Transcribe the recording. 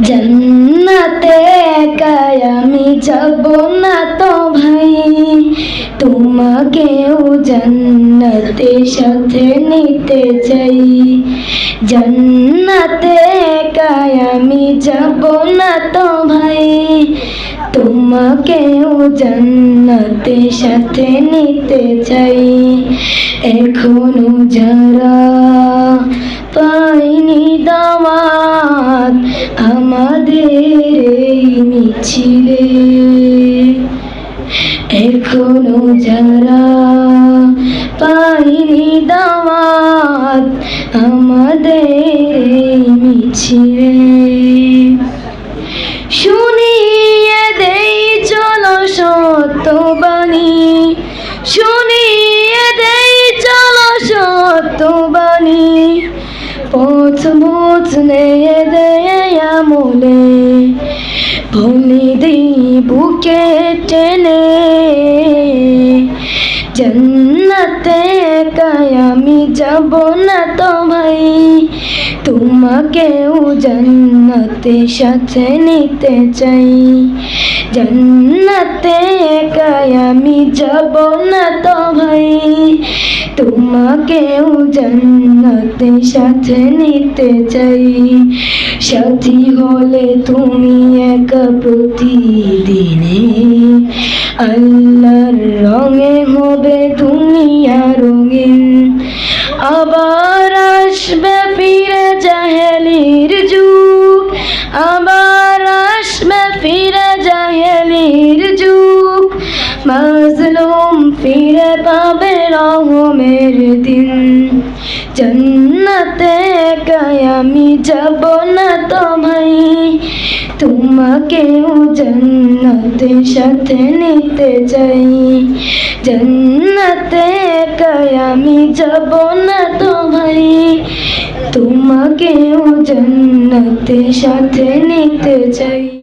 জান্নাতে একাই আমি যাব না তো ভাই তোমাকেও জান্নাতে সাথে নিতে চাই জান্নাতে একাই আমি যাব না তো ভাই তোমাকেও জান্নাতে সাথে নিতে চাই এখনও যারা পাইনি দাওয়াত আমাদের এই মিছিলে। এখনও যারা পাইনি দাওয়াত আমাদের এই মিছিলে। টেনে জান্নাতে একাই আমি যাব না তো ভাই তোমাকেও জান্নাতে সাথে নিতে চাই। জান্নাতে একাই আমি যাব না তো ভাই তোমাকেও জান্নাতে সাথে নিতে চাই। সাথী হলে তুমি একা প্রতিদিনে আল্লাহর রঙে হবে তুমি রঙিন। আবার আসবে ফিরে জাহেলির যুগ। আবার আসবে ফিরে জাহেলির যুগ। মাজলুম ফিরে পাবে রহমের দিন। জান্নাতে একাই যাব না তো ভাই তোমাকেও জান্নাতে সাথে নিতে চাই। জান্নাতে একাই যাব না তো ভাই তোমাকেও জান্নাতে সাথে নিতে চাই।